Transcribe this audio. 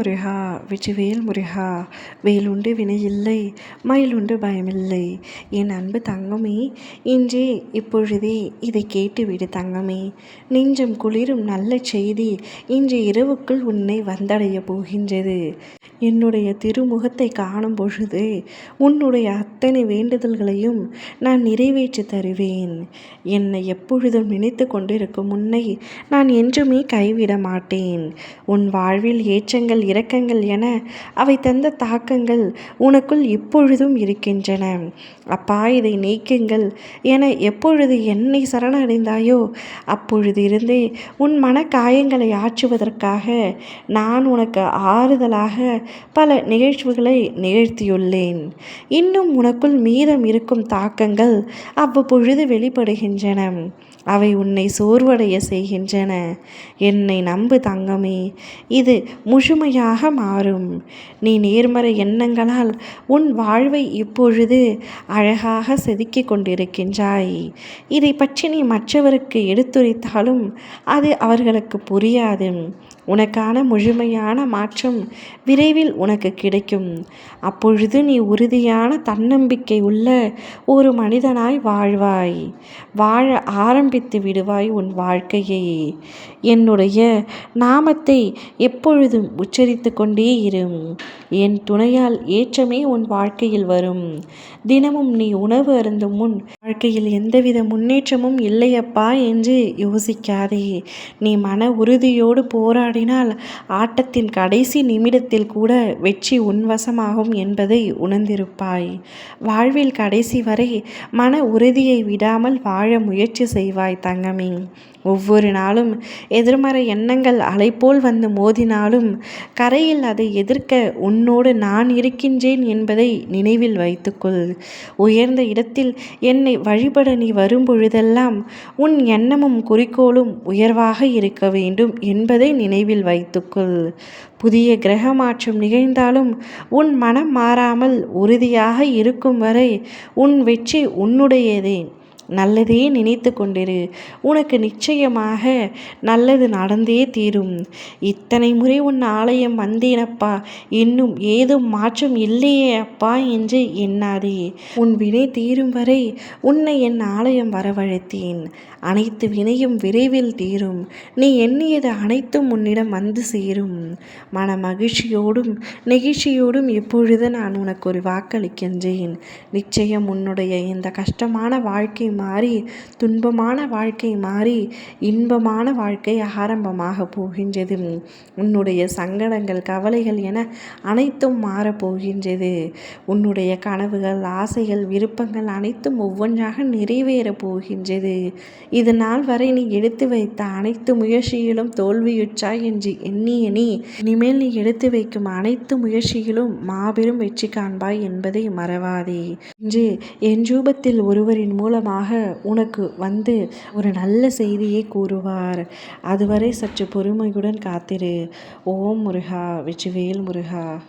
முருகா வெற்றிவேல் முருகா வேலுண்டு வினையில்லை மயிலுண்டு பயமில்லை. என் அன்பு தங்கமே இன்றே இப்பொழுதே இதை கேட்டுவிடு தங்கமே. நெஞ்சம் குளிரும் நல்ல செய்தி இன்று இரவுக்குள் உன்னை வந்தடைய போகின்றது. என்னுடைய திருமுகத்தை காணும் பொழுது உன்னுடைய அத்தனை வேண்டுதல்களையும் நான் நிறைவேற்றி தருவேன். என்னை எப்பொழுதும் நினைத்து கொண்டிருக்கும் உன்னை நான் என்றுமே கைவிட மாட்டேன். உன் வாழ்வில் ஏற்றங்கள் இரக்கங்கள் என அவை தந்த தாக்கங்கள் உனக்குள் இப்பொழுதும் இருக்கின்றன. அப்பா இதை நீக்குங்கள். என எப்பொழுது என்னை சரணடைந்தாயோ அப்பொழுது இருந்தே உன் மன காயங்களை ஆற்றுவதற்காக நான் உனக்கு ஆறுதலாக பல நிகழ்வுகளை நிகழ்த்தியுள்ளேன். இன்னும் உனக்குள் மீதம் இருக்கும் தாக்கங்கள் அவ்வப்பொழுது வெளிப்படுகின்றன. அவை உன்னை சோர்வடைய செய்கின்றன. என்னை நம்பு தங்கமே இது முழுமையாக மாறும். நீ நேர்மறை எண்ணங்களால் உன் வாழ்வை இப்பொழுது அழகாக செதுக்கிக் கொண்டிருக்கின்றாய். இதை பற்றி நீ மற்றவருக்கு எடுத்துரைத்தாலும் அது அவர்களுக்கு புரியாது. உனக்கான முழுமையான மாற்றம் விரைவில் உனக்கு கிடைக்கும். அப்பொழுது நீ உறுதியான தன்னம்பிக்கை உள்ள ஒரு மனிதனாய் வாழ்வாய். வாழ காண்பித்து விடுவாய் உன் வாழ்க்கையை. என்னுடைய நாமத்தை எப்பொழுதும் உச்சரித்து கொண்டே இரும் என் துணையால் ஏற்றமே உன் வாழ்க்கையில் வரும். தினமும் நீ உணவு அருந்தும் முன் வாழ்க்கையில் எந்தவித முன்னேற்றமும் இல்லையப்பா என்று யோசிக்காதே. நீ மன உறுதியோடு போராடினால் ஆட்டத்தின் கடைசி நிமிடத்தில் கூட வெற்றி உன்வசமாகும் என்பதை உணர்ந்திருப்பாய். வாழ்வில் கடைசி வரை மன உறுதியை விடாமல் வாழ முயற்சி செய்வாய். தங்கமே ஒவ்வொரு நாளும் எதிர்மறை எண்ணங்கள் அலைப்போல் வந்து மோதினாலும் கரையில் அதை எதிர்க்க உன்னோடு நான் இருக்கின்றேன் என்பதை நினைவில் வைத்துக்கொள். உயர்ந்த இடத்தில் என்னை வழிபட நீ வரும்பொழுதெல்லாம் உன் எண்ணமும் குறிக்கோளும் உயர்வாக இருக்க வேண்டும் என்பதை நினைவில் வைத்துக்கொள். புதிய கிரக மாற்றம் நிகழ்ந்தாலும் உன் மனம் மாறாமல் உறுதியாக இருக்கும் வரை உன் வெற்றி உன்னுடையதே. நல்லதே நினைத்து கொண்டிரு. உனக்கு நிச்சயமாக நல்லது நடந்தே தீரும். இத்தனை முறை உன் ஆலயம் வந்தேனப்பா. இன்னும் ஏதும் மாற்றம் இல்லையே அப்பா என்று எண்ணாதே. உன் வினை தீரும் வரை உன்னை என் ஆலயம் வரவழைத்தேன். அனைத்து வினையும் விரைவில் தீரும். நீ எண்ணியது அனைத்தும் உன்னிடம் வந்து சேரும். மன மகிழ்ச்சியோடும் நெகிழ்ச்சியோடும் எப்பொழுது நான் உனக்கு ஒரு வாக்களிக்கின்றேன். நிச்சயம் உன்னுடைய இந்த கஷ்டமான வாழ்க்கை மாறி துன்பமான வாழ்க்கை மாறி இன்பமான வாழ்க்கை ஆரம்பமாக போகின்றது. உன்னுடைய சங்கடங்கள் கவலைகள் என அனைத்தும் மாறப்போகின்றது உன்னுடைய கனவுகள் ஆசைகள் விருப்பங்கள் அனைத்தும் ஒவ்வொன்றாக நிறைவேறப் போகின்றது. இது நாள் வரை நீ எடுத்து வைத்த அனைத்து முயற்சியிலும் தோல்வியுற்றாய் என்று எண்ணிய நீ இனிமேல் நீ எடுத்து வைக்கும் அனைத்து முயற்சியிலும் மாபெரும் வெற்றி காண்பாய் என்பதை மறவாதே. இன்று என் ரூபத்தில் ஒருவரின் மூலமாக உனக்கு வந்து ஒரு நல்ல செய்தியை கூறுவார். அதுவரை சற்று பொறுமையுடன் காத்திரு. ஓம் முருகா வெற்றிவேல் முருகா.